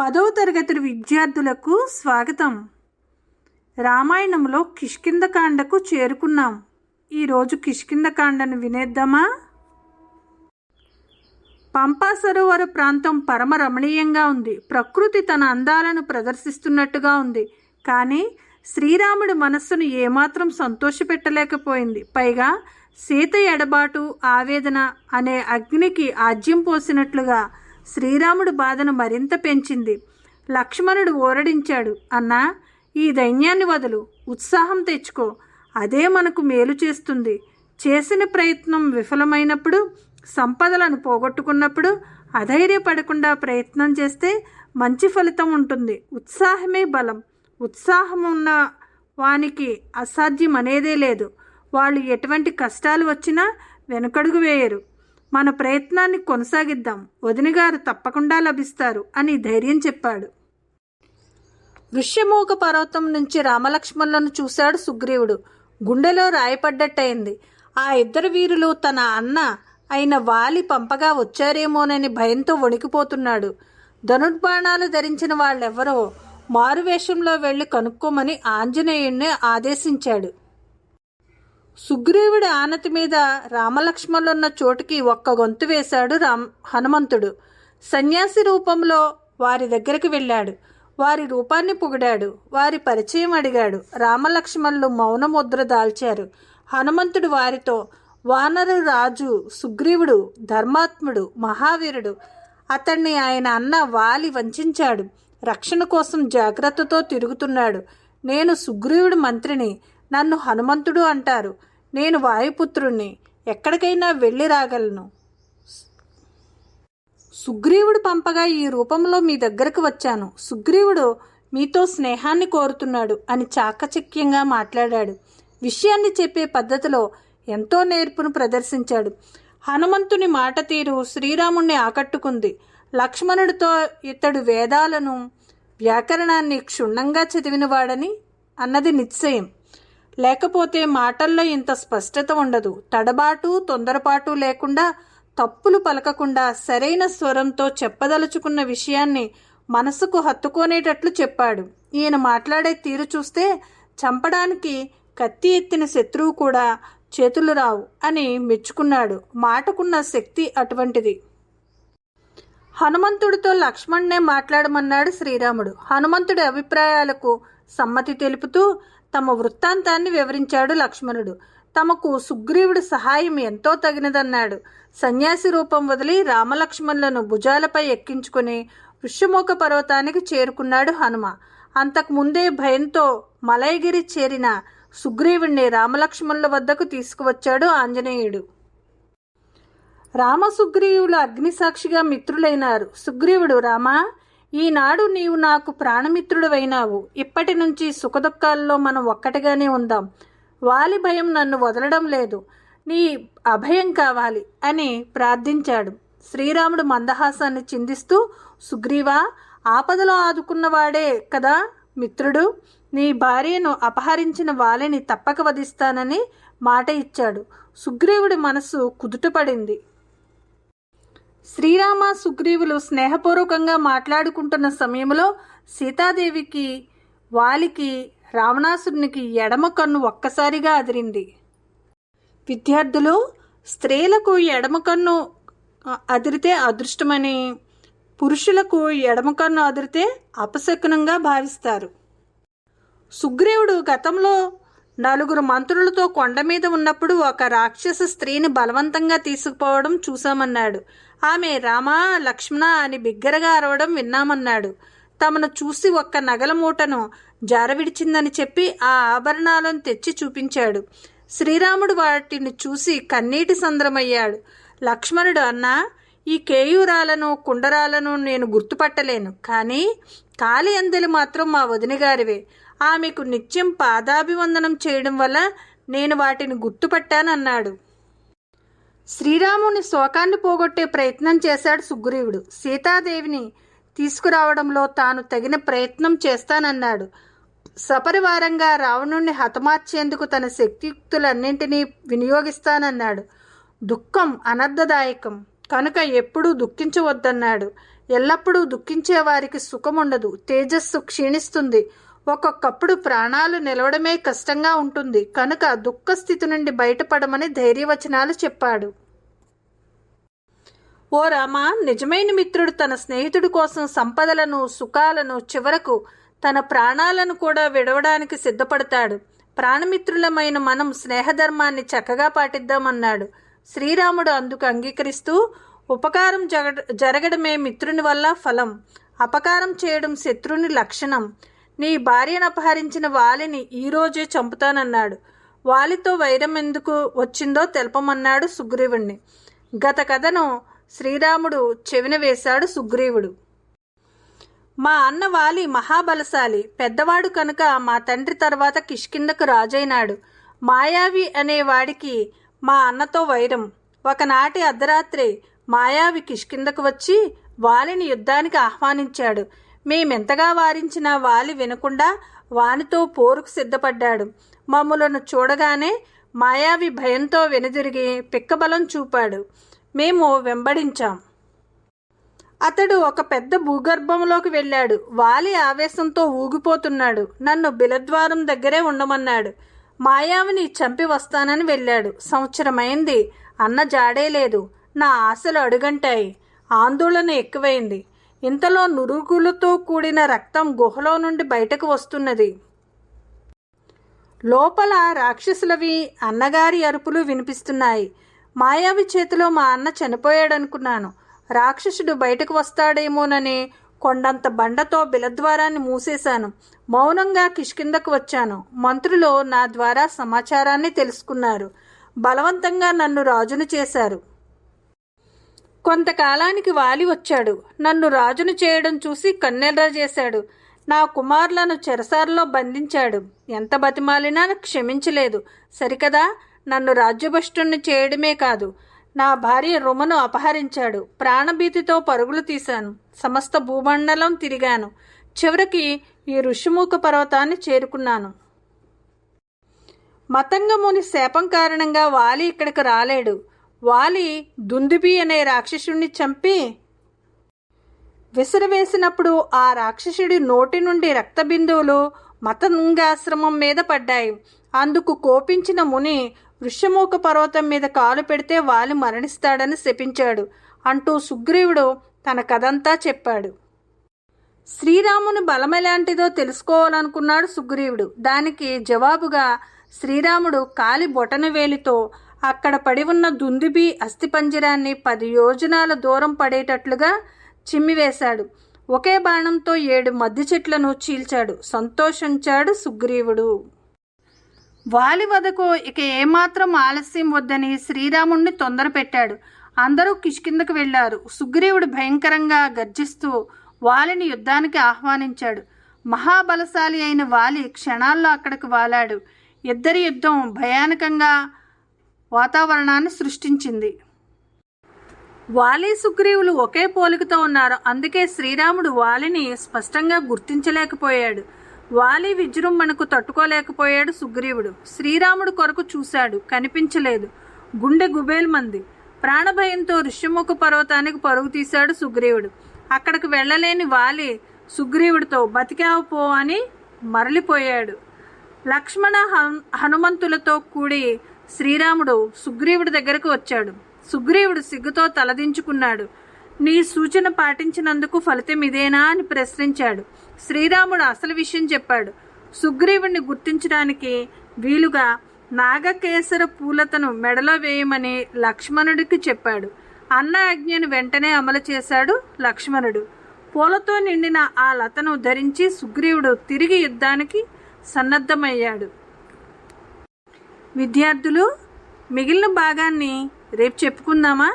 పదవ తరగతి విద్యార్థులకు స్వాగతం. రామాయణంలో కిష్కిందకాండకు చేరుకున్నాం. ఈరోజు కిష్కిందకాండను వినేద్దామా? పంపా సరోవర ప్రాంతం పరమ రమణీయంగా ఉంది. ప్రకృతి తన అందాలను ప్రదర్శిస్తున్నట్టుగా ఉంది. కానీ శ్రీరాముడి మనస్సును ఏమాత్రం సంతోషపెట్టలేకపోయింది. పైగా సీత ఎడబాటు ఆవేదన అనే అగ్నికి ఆజ్యం పోసినట్లుగా శ్రీరాముడు బాధను మరింత పెంచింది. లక్ష్మణుడు ఓరడించాడు అన్నా ఈ దైన్యాన్ని వదులు ఉత్సాహం తెచ్చుకో. అదే మనకు మేలు చేస్తుంది. చేసిన ప్రయత్నం విఫలమైనప్పుడు సంపదలను పోగొట్టుకున్నప్పుడు అధైర్యపడకుండా ప్రయత్నం చేస్తే మంచి ఫలితం ఉంటుంది. ఉత్సాహమే బలం. ఉత్సాహం ఉన్న వానికి అసాధ్యం అనేదే లేదు. వాళ్ళు ఎటువంటి కష్టాలు వచ్చినా వెనుకడుగు వేయరు. మన ప్రయత్నాన్ని కొనసాగిద్దాం. వదినగారు తప్పకుండా లభిస్తారు అని ధైర్యం చెప్పాడు. ఋష్యమూక పర్వతం నుంచి రామలక్ష్మణులను చూశాడు సుగ్రీవుడు. గుండెలో రాయపడ్డట్టయింది. ఆ ఇద్దరు వీరులు తన అన్న అయిన వాలి పంపగా వచ్చారేమోనని భయంతో వణికిపోతున్నాడు. ధనుర్బాణాలు ధరించిన వాళ్ళెవరో మారువేషంలో వెళ్ళి కనుక్కోమని ఆంజనేయుణ్ణి ఆదేశించాడు. సుగ్రీవుడి ఆనతి మీద రామలక్ష్మణులున్న చోటుకి ఒక్క గొంతు వేశాడు రామ్ హనుమంతుడు. సన్యాసి రూపంలో వారి దగ్గరికి వెళ్ళాడు. వారి రూపాన్ని పొగిడాడు. వారి పరిచయం అడిగాడు. రామలక్ష్మణులు మౌనముద్ర దాల్చారు. హనుమంతుడు వారితో వానరు రాజు సుగ్రీవుడు ధర్మాత్ముడు మహావీరుడు. అతన్ని ఆయన అన్న వాలి వంచాడు. రక్షణ కోసం జాగ్రత్తతో తిరుగుతున్నాడు. నేను సుగ్రీవుడి మంత్రిని. నన్ను హనుమంతుడు అంటారు. నేను వాయుపుత్రుణ్ణి. ఎక్కడికైనా వెళ్ళి రాగలను. సుగ్రీవుడు పంపగా ఈ రూపంలో మీ దగ్గరకు వచ్చాను. సుగ్రీవుడు మీతో స్నేహాన్ని కోరుతున్నాడు అని చాకచక్యంగా మాట్లాడాడు. విషయాన్ని చెప్పే పద్ధతిలో ఎంతో నేర్పును ప్రదర్శించాడు. హనుమంతుని మాట తీరు శ్రీరాముణ్ణి ఆకట్టుకుంది. లక్ష్మణుడితో ఇతడు వేదాలను వ్యాకరణాన్ని క్షుణ్ణంగా చదివినవాడని అన్నది నిశ్చయం. లేకపోతే మాటల్లో ఇంత స్పష్టత ఉండదు. తడబాటు తొందరపాటు లేకుండా తప్పులు పలకకుండా సరైన స్వరంతో చెప్పదలుచుకున్న విషయాన్ని మనసుకు హత్తుకోనేటట్లు చెప్పాడు. ఈయన మాట్లాడే తీరు చూస్తే చంపడానికి కత్తి ఎత్తిన శత్రువు కూడా చేతులు రావు అని మెచ్చుకున్నాడు. మాటకున్న శక్తి అటువంటిది. హనుమంతుడితో లక్ష్మణ్నే మాట్లాడమన్నాడు శ్రీరాముడు. హనుమంతుడి అభిప్రాయాలకు సమ్మతి తెలుపుతూ తమ వృత్తాంతాన్ని వివరించాడు లక్ష్మణుడు. తమకు సుగ్రీవుడి సహాయం ఎంతో తగినదన్నాడు. సన్యాసి రూపం వదిలి రామలక్ష్మణులను భుజాలపై ఎక్కించుకుని ఋష్యముఖ పర్వతానికి చేరుకున్నాడు హనుమ. అంతకుముందే భయంతో మలయగిరి చేరిన సుగ్రీవుణ్ణి రామలక్ష్మణుల వద్దకు తీసుకువచ్చాడు ఆంజనేయుడు. రామసుగ్రీవులు అగ్నిసాక్షిగా మిత్రులైనారు. సుగ్రీవుడు రామా ఈనాడు నీవు నాకు ప్రాణమిత్రుడువైనావు. ఇప్పటి నుంచి సుఖదుఖాల్లో మనం ఒక్కటిగానే ఉందాం. వాలి భయం నన్ను వదలడం లేదు. నీ అభయం కావాలి అని ప్రార్థించాడు. శ్రీరాముడు మందహాసాన్ని చిందిస్తూ సుగ్రీవా ఆపదలో ఆదుకున్నవాడే కదా మిత్రుడు. నీ భార్యను అపహరించిన వాలిని తప్పక వధిస్తానని మాట ఇచ్చాడు. సుగ్రీవుడి మనసు కుదుటపడింది. శ్రీరామ సుగ్రీవులు స్నేహపూర్వకంగా మాట్లాడుకుంటున్న సమయంలో సీతాదేవికి వాలికి రావణాసురునికి ఎడమ కన్ను ఒక్కసారిగా అదిరింది. విద్యార్థులు స్త్రీలకు ఎడమ కన్ను అదిరితే అదృష్టమని పురుషులకు ఎడమ కన్ను అదిరితే అపశకునంగా భావిస్తారు. సుగ్రీవుడు గతంలో నలుగురు మంత్రులతో కొండ మీద ఉన్నప్పుడు ఒక రాక్షస స్త్రీని బలవంతంగా తీసుకుపోవడం చూశామన్నాడు. ఆమె రామా లక్ష్మణ అని బిగ్గరగా అరవడం విన్నామన్నాడు. తమను చూసి ఒక్క నగల మూటను జారవిడిచిందని చెప్పి ఆ ఆభరణాలను తెచ్చి చూపించాడు. శ్రీరాముడు వాటిని చూసి కన్నీటి సంద్రమయ్యాడు. లక్ష్మణుడు అన్నా ఈ కేయూరాలను కుండరాలను నేను గుర్తుపట్టలేను. కానీ కాలి అందెలు మాత్రం మా వదినగారివే. ఆమెకు నిత్యం పాదాభివందనం చేయడం వల్ల నేను వాటిని గుర్తుపట్టానన్నాడు. శ్రీరాముని శోకాన్ని పోగొట్టే ప్రయత్నం చేశాడు సుగ్రీవుడు. సీతాదేవిని తీసుకురావడంలో తాను తగిన ప్రయత్నం చేస్తానన్నాడు. సపరివారంగా రావణుణ్ణి హతమార్చేందుకు తన శక్తియుక్తులన్నింటినీ వినియోగిస్తానన్నాడు. దుఃఖం అనర్థదాయకం కనుక ఎప్పుడూ దుఃఖించవద్దన్నాడు. ఎల్లప్పుడూ దుఃఖించే వారికి సుఖముండదు. తేజస్సు క్షీణిస్తుంది. ఒక్కొక్కప్పుడు ప్రాణాలు నిలవడమే కష్టంగా ఉంటుంది. కనుక దుఃఖ స్థితి నుండి బయటపడమని ధైర్యవచనాలు చెప్పాడు. ఓ రామ నిజమైన మిత్రుడు తన స్నేహితుడి కోసం సంపదలను సుఖాలను చివరకు తన ప్రాణాలను కూడా విడవడానికి సిద్ధపడతాడు. ప్రాణమిత్రులమైన మనం స్నేహధర్మాన్ని చక్కగా పాటిద్దామన్నాడు. శ్రీరాముడు అందుకు అంగీకరిస్తూ ఉపకారం జరగడమే మిత్రుని వల్ల ఫలం. అపకారం చేయడం శత్రుని లక్షణం. నీ భార్యను అపహరించిన వాలిని ఈరోజే చంపుతానన్నాడు. వాలితో వైరం ఎందుకు వచ్చిందో తెలపమన్నాడు సుగ్రీవుణ్ణి. గత కథను శ్రీరాముడు చెవిన వేశాడు సుగ్రీవుడు. మా అన్న వాలి మహాబలశాలి. పెద్దవాడు కనుక మా తండ్రి తర్వాత కిష్కిందకు రాజైనాడు. మాయావి అనే వాడికి మా అన్నతో వైరం. ఒకనాటి అర్ధరాత్రి మాయావి కిష్కిందకు వచ్చి వాలిని యుద్ధానికి ఆహ్వానించాడు. మేమెంతగా వారించినా వాలి వినకుండా వానితో పోరుకు సిద్ధపడ్డాడు. మమ్ములను చూడగానే మాయావి భయంతో వెనుదిరిగి పిక్కబలం చూపాడు. మేము వెంబడించాం. అతడు ఒక పెద్ద భూగర్భంలోకి వెళ్ళాడు. వాలి ఆవేశంతో ఊగిపోతున్నాడు. నన్ను బిలద్వారం దగ్గరే ఉండమన్నాడు. మాయావిని చంపి వస్తానని వెళ్ళాడు. సంవత్సరమైంది. అన్న జాడే లేదు. నా ఆశలు అడుగంటాయి. ఆందోళన ఎక్కువైంది. ఇంతలో నురుగులతో కూడిన రక్తం గుహలో నుండి బయటకు వస్తున్నది. లోపల రాక్షసులవి అన్నగారి అరుపులు వినిపిస్తున్నాయి. మాయావి చేతిలో మా అన్న చనిపోయాడనుకున్నాను. రాక్షసుడు బయటకు వస్తాడేమోనని కొండంత బండతో బిలద్వారాన్ని మూసేశాను. మౌనంగా కిష్కిందకు వచ్చాను. మంత్రులు నా ద్వారా సమాచారాన్ని తెలుసుకున్నారు. బలవంతంగా నన్ను రాజును చేశారు. కొంతకాలానికి వాలి వచ్చాడు. నన్ను రాజును చేయడం చూసి కన్నెర్ర చేశాడు. నా కుమారులను చెరసాలలో బంధించాడు. ఎంత బతిమాలినా క్షమించలేదు. సరికదా? నన్ను రాజ్యభష్టుణ్ణి చేయడమే కాదు. నా భార్య రుమను అపహరించాడు. ప్రాణభీతితో పరుగులు తీశాను. సమస్త భూమండలం తిరిగాను. చివరికి ఈ ఋషిముఖ పర్వతాన్ని చేరుకున్నాను. మతంగముని శాపం కారణంగా వాలి ఇక్కడికి రాలేడు. వాలి దుందుబి అనే రాక్షసుణ్ణి చంపి విసిరివేసినప్పుడు ఆ రాక్షసుడి నోటి నుండి రక్తబిందువులు మతంగాశ్రమం మీద పడ్డాయి. అందుకు కోపించిన ముని వృషమూక పర్వతం మీద కాలు పెడితే వాలి మరణిస్తాడని శపించాడు. అంటూ సుగ్రీవుడు తన కథంతా చెప్పాడు. శ్రీరాముని బలం ఎలాంటిదో తెలుసుకోవాలనుకున్నాడు సుగ్రీవుడు. దానికి జవాబుగా శ్రీరాముడు కాలి బొటన వేలితో అక్కడ పడి ఉన్న దుందుబి అస్థిపంజరాన్ని పది యోజనాల దూరం పడేటట్లుగా చిమ్మివేశాడు. ఒకే బాణంతో ఏడు మద్ది చెట్లను చీల్చాడు. సంతోషించాడు సుగ్రీవుడు. వాలి వదకు ఇక ఏమాత్రం ఆలస్యం వద్దని శ్రీరాముణ్ణి తొందర పెట్టాడు. అందరూ కిష్కిందకు వెళ్ళారు సుగ్రీవుడు భయంకరంగా గర్జిస్తూ వాలిని యుద్ధానికి ఆహ్వానించాడు. మహాబలశాలి అయిన వాలి క్షణాల్లో అక్కడికి వాలాడు. ఇద్దరి యుద్ధం భయానకంగా వాతావరణాన్ని సృష్టించింది. వాలి సుగ్రీవులు ఒకే పోలికతో ఉన్నారు. అందుకే శ్రీరాముడు వాలిని స్పష్టంగా గుర్తించలేకపోయాడు. వాలి విజృంభణకు తట్టుకోలేకపోయాడు సుగ్రీవుడు. శ్రీరాముడు కొరకు చూశాడు. కనిపించలేదు. గుండె గుబేల్మంది. ప్రాణభయంతో ఋష్యముఖ పర్వతానికి పరుగు తీశాడు సుగ్రీవుడు. అక్కడికి వెళ్ళలేని వాలి సుగ్రీవుడితో బతికావు పో అని మరలిపోయాడు. లక్ష్మణ హనుమంతులతో కూడి శ్రీరాముడు సుగ్రీవుడి దగ్గరకు వచ్చాడు. సుగ్రీవుడు సిగ్గుతో తలదించుకున్నాడు. నీ సూచన పాటించినందుకు ఫలితం ఇదేనా అని ప్రశ్నించాడు. శ్రీరాముడు అసలు విషయం చెప్పాడు. సుగ్రీవుణ్ణి గుర్తించడానికి వీలుగా నాగకేసర పూలతను మెడలో వేయమని లక్ష్మణుడికి చెప్పాడు. అన్న ఆజ్ఞను వెంటనే అమలు చేశాడు లక్ష్మణుడు. పూలతో నిండిన ఆ లతను ధరించి సుగ్రీవుడు తిరిగి యుద్ధానికి సన్నద్ధమయ్యాడు. విద్యార్థులు మిగిలిన భాగాన్ని రేపు చెప్పుకుందామా?